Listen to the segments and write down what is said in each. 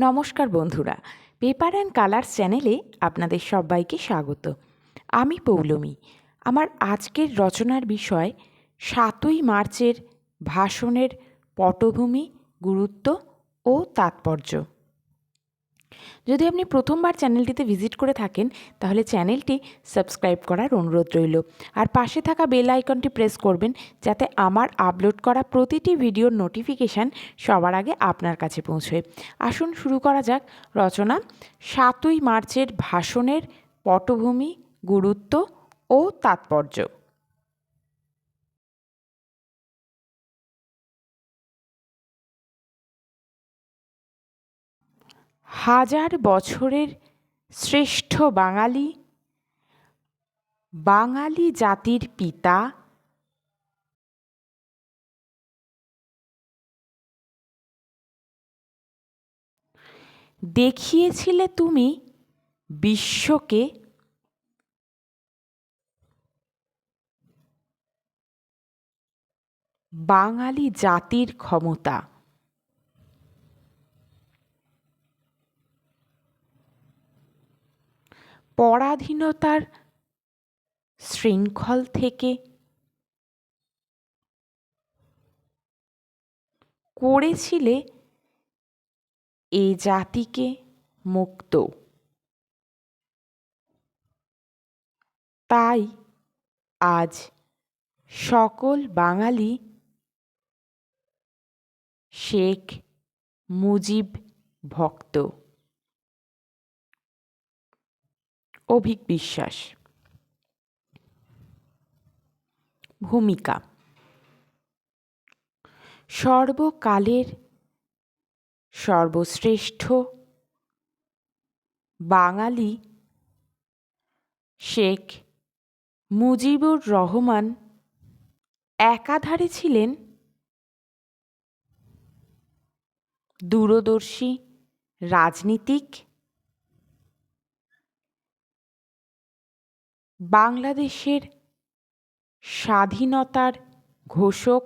নমস্কার বন্ধুরা, paper and colour চ্যানেলে আপনাদের সবাইকে স্বাগত। আমি পৌলমী। আমার আজকের রচনার বিষয় সাতই মার্চের ভাষণের পটভূমি, গুরুত্ব ও তাৎপর্য। যদি আপনি প্রথমবার চ্যানেলটিতে ভিজিট করে থাকেন, তাহলে চ্যানেলটি সাবস্ক্রাইব করার অনুরোধ রইল। আর পাশে থাকা বেল আইকনটি প্রেস করবেন, যাতে আমার আপলোড করা প্রতিটি ভিডিওর নোটিফিকেশান সবার আগে আপনার কাছে পৌঁছয় আসুন শুরু করা যাক রচনা। সাতই মার্চের ভাষণের পটভূমি, গুরুত্ব ও তাৎপর্য। হাজার বছরের শ্রেষ্ঠ বাঙালি বাঙালি জাতির পিতা দেখিয়েছিলে তুমি বিশ্বকে। বাঙালি জাতির ক্ষমতা। পরাধীনতার শৃঙ্খল থেকে করেছিলে এ জাতিকে মুক্ত। তাই আজ সকল বাঙালি শেখ মুজিব ভক্ত। অভিক বিশ্বাস। ভূমিকা। সর্বকালের সর্বশ্রেষ্ঠ বাঙালি শেখ মুজিবুর রহমান একাধারে ছিলেন দূরদর্শী রাজনীতিক বাংলাদেশের স্বাধীনতার ঘোষক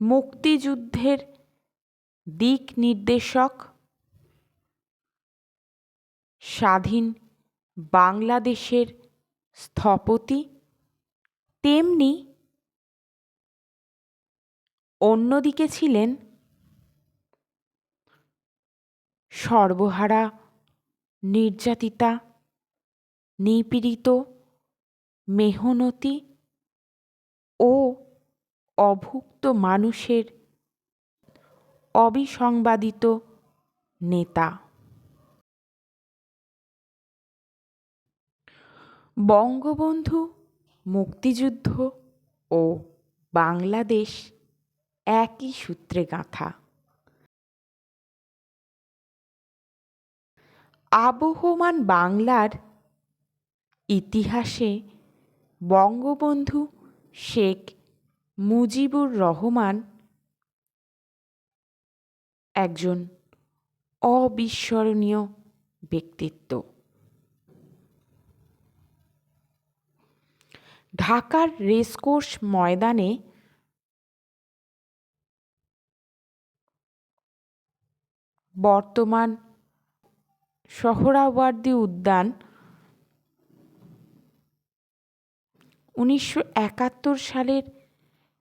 মুক্তিযুদ্ধের দিক নির্দেশক স্বাধীন বাংলাদেশের স্থপতি তেমনি অন্যদিকে ছিলেন সর্বহারা নির্যাতিতা, নিপীড়িত, মেহনতি ও অভুক্ত মানুষের অবিসংবাদিত নেতা। বঙ্গবন্ধু, মুক্তিযুদ্ধ ও বাংলাদেশ একই সূত্রে গাঁথা। আবহমান বাংলার ইতিহাসে বঙ্গবন্ধু শেখ মুজিবুর রহমান একজন অবিস্মরণীয় ব্যক্তিত্ব। ঢাকার রেসকোর্স ময়দানে বর্তমান সোহরাওয়ার্দী উদ্যান উনিশশো একাত্তর সালের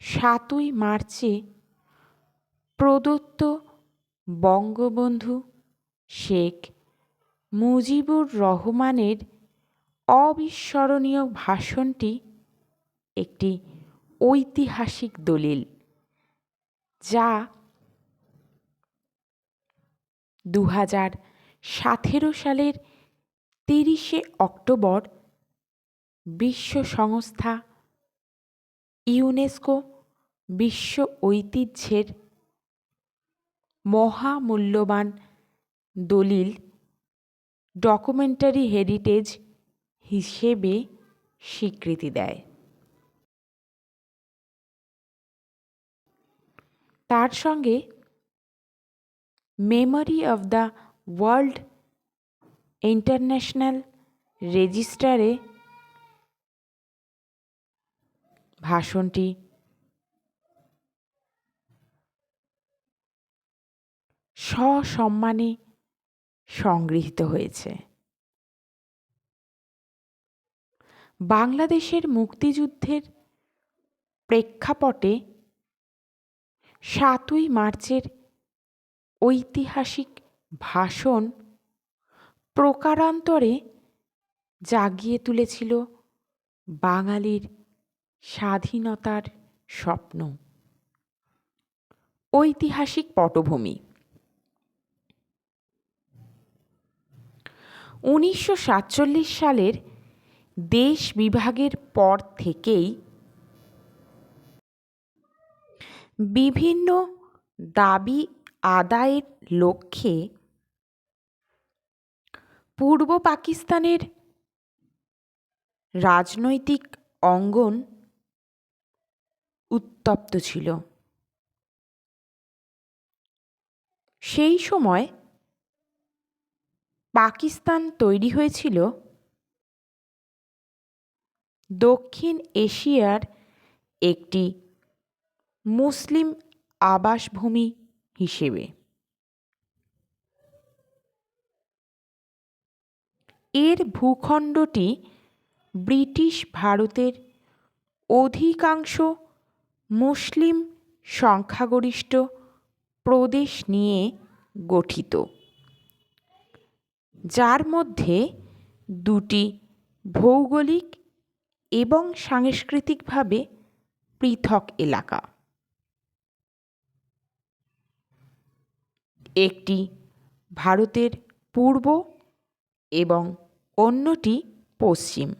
সাতই মার্চে প্রদত্ত বঙ্গবন্ধু শেখ মুজিবুর রহমানের অবিস্মরণীয় ভাষণটি একটি ঐতিহাসিক দলিল যা দু হাজার সতেরো সালের তিরিশে অক্টোবর বিশ্ব সংস্থা ইউনেস্কো বিশ্ব ঐতিহ্যের মহামূল্যবান দলিল ডকুমেন্টারি হেরিটেজ হিসেবে স্বীকৃতি দেয়। তার সঙ্গে memory of the world international রেজিস্টারে ভাষণটি সসম্মানে সংগৃহীত হয়েছে। বাংলাদেশের মুক্তিযুদ্ধের প্রেক্ষাপটে সাতই মার্চের ঐতিহাসিক ভাষণ প্রকারান্তরে জাগিয়ে তুলেছিল বাঙালির স্বাধীনতার স্বপ্ন। ঐতিহাসিক পটভূমি। উনিশশো সাতচল্লিশ সালের দেশ বিভাগের পর থেকেই বিভিন্ন দাবি আদায়ের লক্ষ্যে পূর্ব পাকিস্তানের রাজনৈতিক অঙ্গন উত্তপ্ত ছিল। সেই সময় পাকিস্তান তৈরি হয়েছিল দক্ষিণ এশিয়ার একটি মুসলিম আবাসভূমি হিসেবে। এর ভূখণ্ডটি ব্রিটিশ ভারতের অধিকাংশ মুসলিম সংখ্যাগরিষ্ঠ প্রদেশ নিয়ে গঠিত। যার মধ্যে দুটি ভৌগোলিক এবং সাংস্কৃতিকভাবে পৃথক এলাকা। একটি ভারতের পূর্ব এবং অন্যটি পশ্চিম।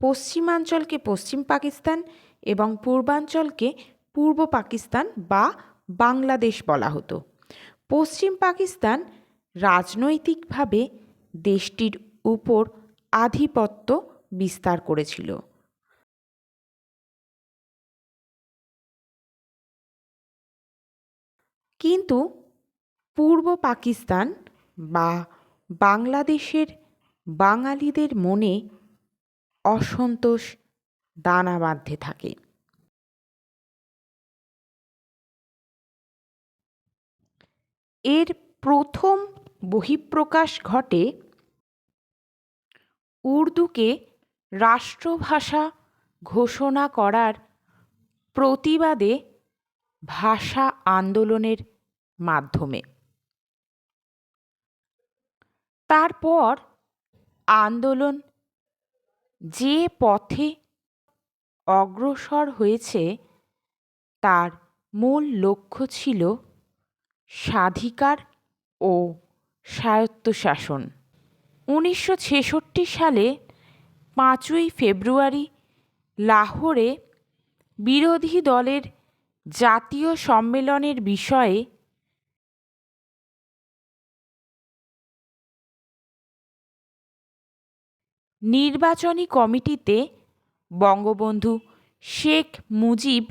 পশ্চিমাঞ্চলকে পশ্চিম পাকিস্তান এবং পূর্বাঞ্চলকে পূর্ব পাকিস্তান বা বাংলাদেশ বলা হতো। পশ্চিম পাকিস্তান রাজনৈতিকভাবে দেশটির উপর আধিপত্য বিস্তার করেছিল। কিন্তু পূর্ব পাকিস্তান বা বাংলাদেশের বাঙালিদের মনে অসন্তোষ দানা বাঁধতে থাকে। এর প্রথম বহিঃপ্রকাশ ঘটে উর্দুকে রাষ্ট্রভাষা ঘোষণা করার প্রতিবাদে ভাষা আন্দোলনের মাধ্যমে। তারপর আন্দোলন যে পথে অগ্রসর হয়েছে, তার মূল লক্ষ্য ছিল স্বাধিকার ও স্বায়ত্তশাসন। উনিশশো ছেষট্টি সালে পাঁচই ফেব্রুয়ারি লাহোরে বিরোধী দলের জাতীয় সম্মেলনের বিষয়ে নির্বাচনী কমিটিতে বঙ্গবন্ধু শেখ মুজিব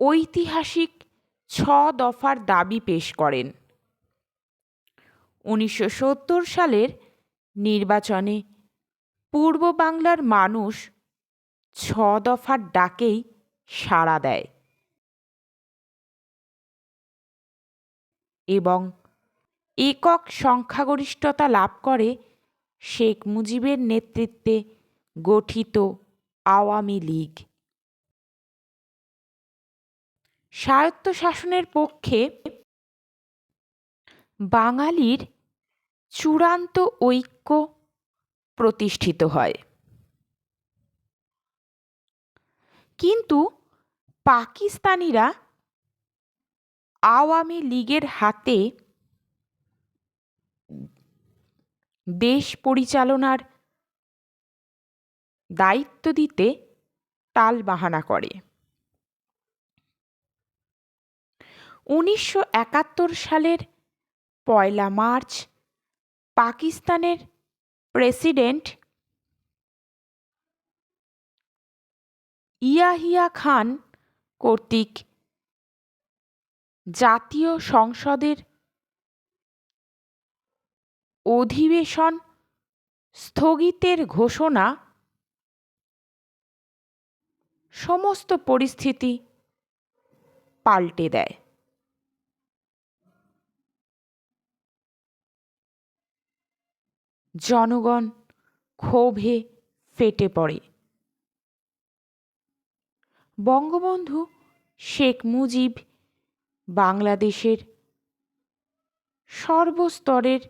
ঐতিহাসিক ছ দফার দাবি পেশ করেন। উনিশশো সত্তর সালের নির্বাচনে পূর্ব বাংলার মানুষ ছ দফার ডাকেই সাড়া দেয়। এবং একক সংখ্যাগরিষ্ঠতা লাভ করে শেখ মুজিবের নেতৃত্বে গঠিত আওয়ামী লীগ। স্বায়ত্তশাসনের পক্ষে বাঙালির চূড়ান্ত ঐক্য প্রতিষ্ঠিত হয়। কিন্তু পাকিস্তানিরা আওয়ামী লীগের হাতে দেশ পরিচালনার দায়িত্ব দিতে টালবাহানা করে। উনিশশো একাত্তর সালের পয়লা মার্চ পাকিস্তানের প্রেসিডেন্ট ইয়াহিয়া খান কর্তৃক জাতীয় সংসদের অধিবেশন স্থগিতের ঘোষণা, সমস্ত পরিস্থিতি পাল্টে দেয়। জনগণ ক্ষোভে ফেটে পড়ে। বঙ্গবন্ধু শেখ মুজিব বাংলাদেশের সর্বস্তরের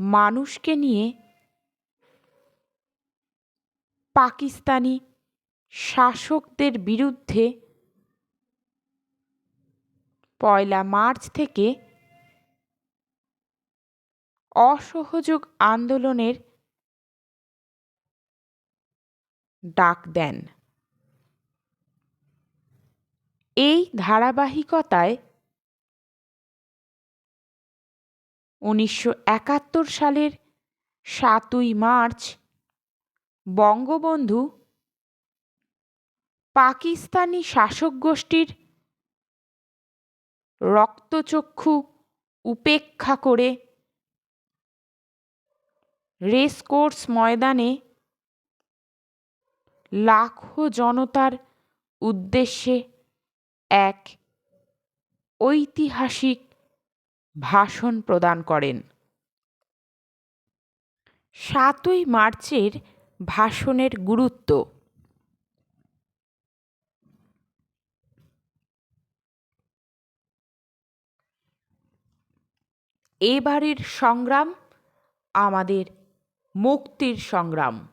মানুষকে নিয়ে পাকিস্তানি শাসকদের বিরুদ্ধে পয়লা মার্চ থেকে অসহযোগ আন্দোলনের ডাক দেন। এই ধারাবাহিকতায় উনিশশো একাত্তর সালের সাতই মার্চ বঙ্গবন্ধু পাকিস্তানি শাসক গোষ্ঠীর রক্তচক্ষু উপেক্ষা করে রেসকোর্স ময়দানে লাখো জনতার উদ্দেশ্যে এক ঐতিহাসিক ভাষণ প্রদান করেন। সাতই মার্চের ভাষণের গুরুত্ব। এবারের সংগ্রাম, আমাদের মুক্তির সংগ্রাম।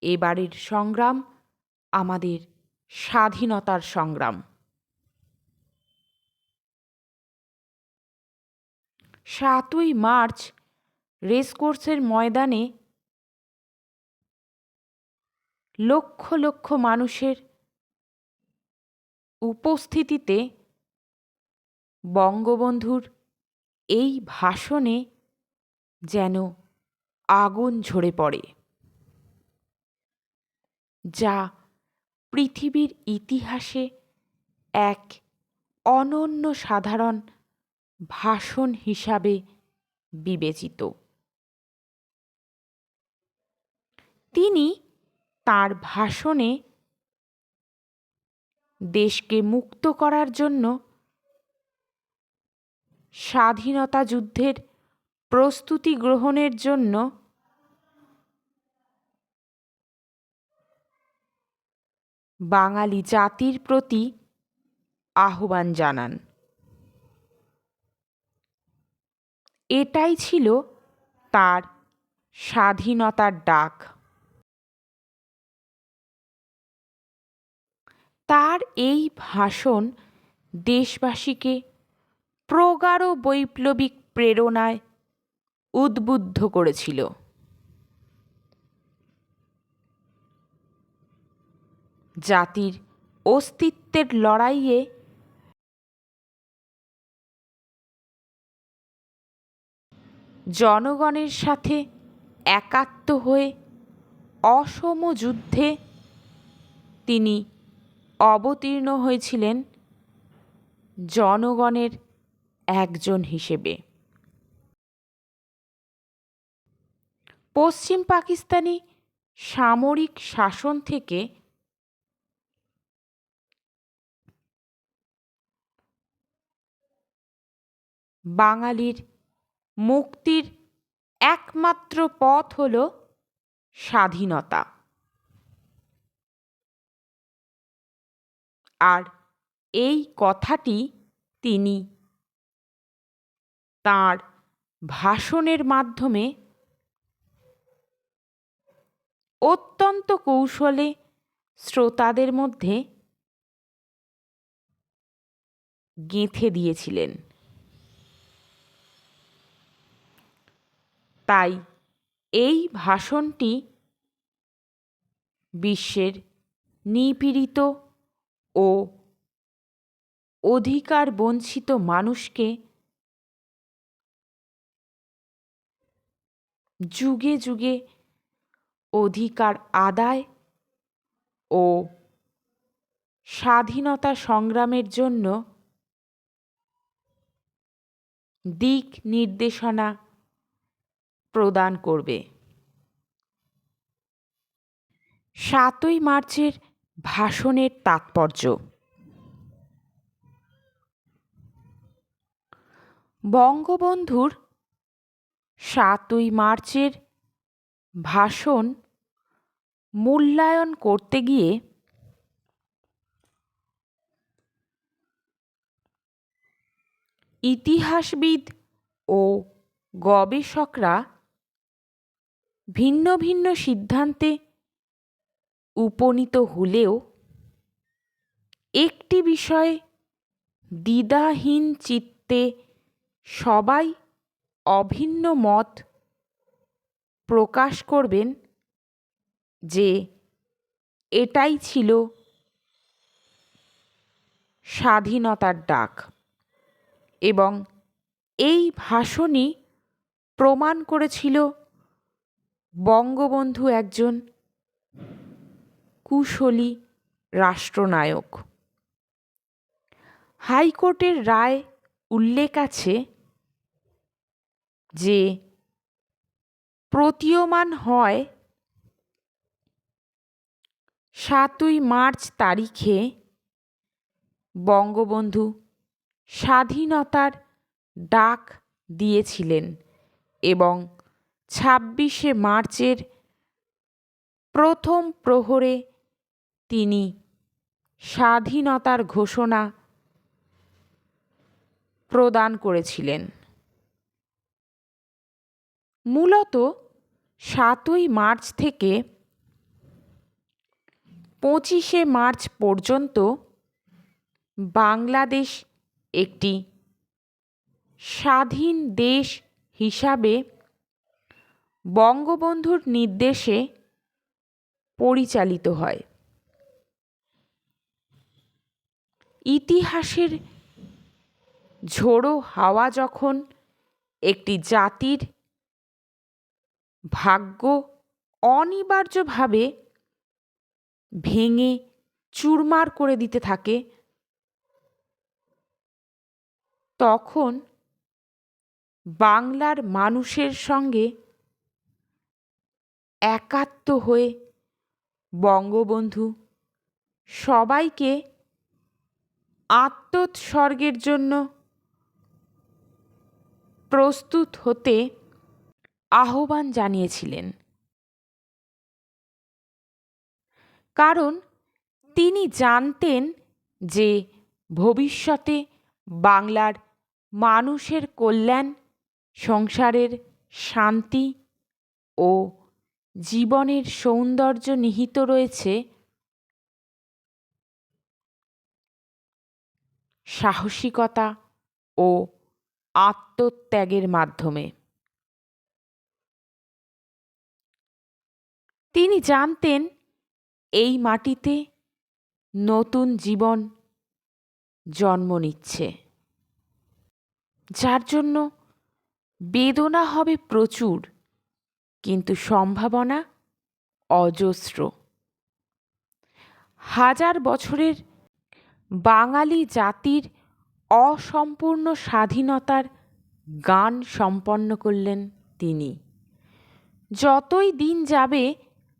এবারের সংগ্রাম, আমাদের স্বাধীনতার সংগ্রাম। সাতই মার্চ রেসকোর্সের ময়দানে লক্ষ লক্ষ মানুষের উপস্থিতিতে বঙ্গবন্ধুর এই ভাষণে যেন আগুন ঝরে পড়ে, যা পৃথিবীর ইতিহাসে এক অনন্য সাধারণ ভাষণ হিসাবে বিবেচিত। তিনি তার ভাষণে দেশকে মুক্ত করার জন্য স্বাধীনতা যুদ্ধের প্রস্তুতি গ্রহণের জন্য বাঙালি জাতির প্রতি আহ্বান জানান। এটাই ছিল তার স্বাধীনতার ডাক। তার এই ভাষণ দেশবাসীকে প্রগাঢ় বৈপ্লবিক প্রেরণায় উদ্বুদ্ধ করেছিল। জাতির অস্তিত্বের লড়াইয়ে জনগণের সাথে একাত্ম হয়ে অসম যুদ্ধে তিনি অবতীর্ণ হয়েছিলেন জনগণের একজন হিসেবে। পশ্চিম পাকিস্তানি সামরিক শাসন থেকে বাঙালির মুক্তির একমাত্র পথ হল স্বাধীনতা। আর এই কথাটি তিনি তাঁর ভাষণের মাধ্যমে অত্যন্ত কৌশলে শ্রোতাদের মধ্যে গেঁথে দিয়েছিলেন। তাই এই ভাষণটি বিশ্বের নিপীড়িত ও অধিকার বঞ্চিত মানুষকে যুগে যুগে অধিকার আদায় ও স্বাধীনতা সংগ্রামের জন্য দিক নির্দেশনা প্রদান করবে। সাতই মার্চের ভাষণের তাৎপর্য। বঙ্গবন্ধুর সাতই মার্চের ভাষণ মূল্যায়ন করতে গিয়ে ইতিহাসবিদ ও গবেষকরা ভিন্ন ভিন্ন সিদ্ধান্তে উপনীত হলেও একটি বিষয়ে দ্বিধাহীন চিত্তে সবাই অভিন্ন মত প্রকাশ করবেন যে এটাই ছিল স্বাধীনতার ডাক এবং এই ভাষণই প্রমাণ করেছিল বঙ্গবন্ধু একজন কুশলী রাষ্ট্রনায়ক। হাইকোর্টের রায় উল্লেখ আছে যে প্রতীয়মান হয় সাতই মার্চ তারিখে বঙ্গবন্ধু স্বাধীনতার ডাক দিয়েছিলেন এবং ছাব্বিশে মার্চের প্রথম প্রহরে তিনি স্বাধীনতার ঘোষণা প্রদান করেছিলেন। মূলত সাতই মার্চ থেকে পঁচিশে মার্চ পর্যন্ত বাংলাদেশ একটি স্বাধীন দেশ হিসাবে বঙ্গবন্ধুর নির্দেশে পরিচালিত হয়। ইতিহাসের ঝোড়ো হাওয়া যখন একটি জাতির ভাগ্য অনিবার্যভাবে ভেঙে চুরমার করে দিতে থাকে, তখন বাংলার মানুষের সঙ্গে একাত্ম হয়ে বঙ্গবন্ধু সবাইকে আত্মোৎসর্গের জন্য প্রস্তুত হতে আহ্বান জানিয়েছিলেন। কারণ তিনি জানতেন যে ভবিষ্যতে বাংলার মানুষের কল্যাণ, সংসারের শান্তি ও জীবনের সৌন্দর্য নিহিত রয়েছে সাহসিকতা ও আত্মত্যাগের মাধ্যমে। তিনি জানতেন এই মাটিতে নতুন জীবন জন্ম নিচ্ছে, যার জন্য বেদনা হবে প্রচুর। কিন্তু সম্ভাবনা অজস্র। হাজার বছরের বাঙালি জাতির অসম্পূর্ণ স্বাধীনতার গান সম্পন্ন করলেন তিনি। যতই দিন যাবে,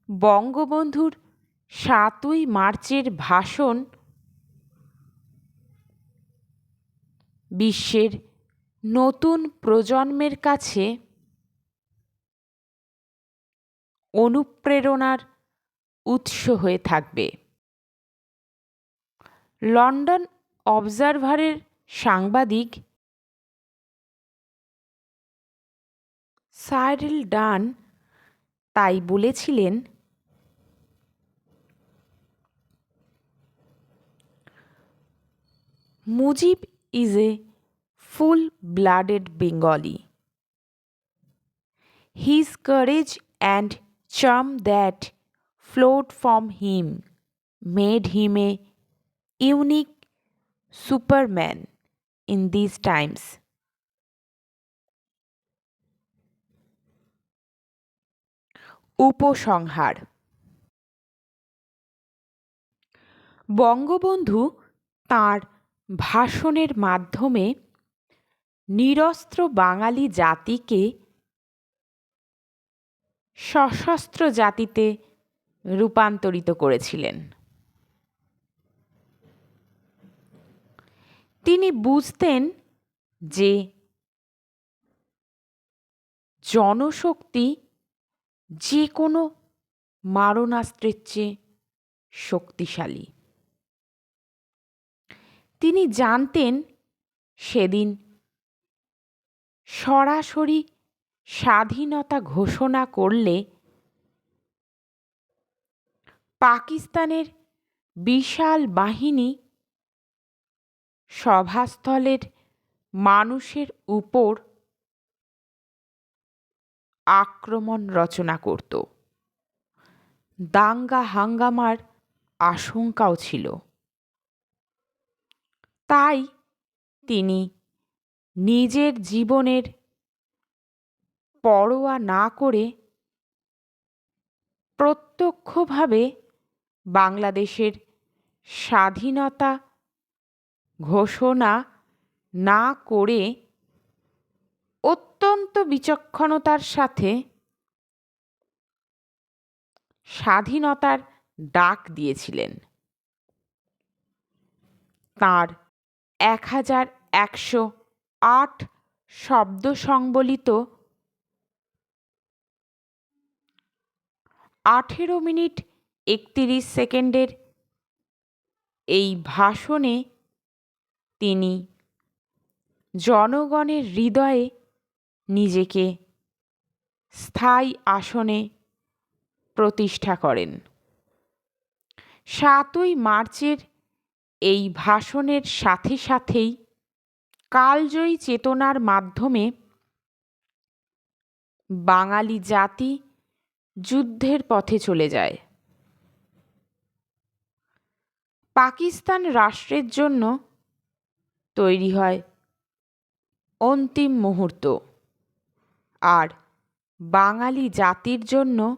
বঙ্গবন্ধুর সাতই মার্চের ভাষণ বিশ্বের নতুন প্রজন্মের কাছে অনুপ্রেরণার উৎস হয়ে থাকবে। লন্ডন অবজারভারের সাংবাদিক সাইরিল ডান তাই বলেছিলেন, Mujib is a full blooded Bengali. His courage and charm that flowed from him made him a unique superman in these times. উপসংহার বঙ্গবন্ধু তাঁর ভাষণের মাধ্যমে নিরস্ত্র বাঙালি জাতিকে সশস্ত্র জাতিতে রূপান্তরিত করেছিলেন। তিনি বুঝতেন যে জনশক্তি যে কোনো মারণাস্ত্রের চেয়ে শক্তিশালী। তিনি জানতেন সেদিন সরাসরি স্বাধীনতা ঘোষণা করলে পাকিস্তানের বিশাল বাহিনী সভাস্থলের মানুষের উপর আক্রমণ রচনা করত। দাঙ্গা হাঙ্গামার আশঙ্কাও ছিল। তাই তিনি নিজের জীবনের পরোয়া না করে প্রত্যক্ষভাবে বাংলাদেশের স্বাধীনতা ঘোষণা না করে অত্যন্ত বিচক্ষণতার সাথে স্বাধীনতার ডাক দিয়েছিলেন। তাঁর এক হাজার একশো আট শব্দ সংবলিত আঠেরো মিনিট একতিরিশ সেকেন্ডের এই ভাষণে তিনি জনগণের হৃদয়ে নিজেকে স্থায়ী আসনে প্রতিষ্ঠা করেন। সাতই মার্চের এই ভাষণের সাথে সাথেই কালজয়ী চেতনার মাধ্যমে বাঙালি জাতি যুদ্ধের পথে চলে যায়। পাকিস্তান রাষ্ট্রের জন্য তৈরি হয় অন্তিম মুহূর্ত আর বাঙালি জাতির জন্য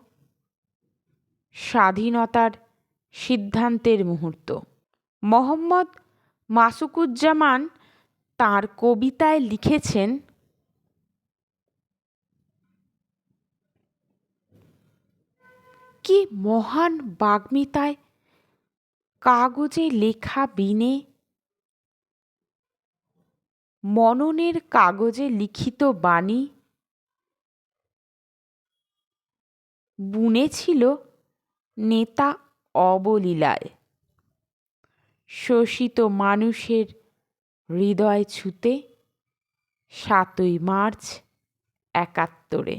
স্বাধীনতার সিদ্ধান্তের মুহূর্ত। মোহাম্মদ মাসুকুজ্জামান তাঁর কবিতায় লিখেছেন কি মহান বাগ্মিতায় কাগজে লেখা বিনে, মননের কাগজে লিখিত বাণী, বুনেছিল নেতা অবলীলায়। শোষিত মানুষের হৃদয় ছুতে সাতই মার্চ একাত্তরে।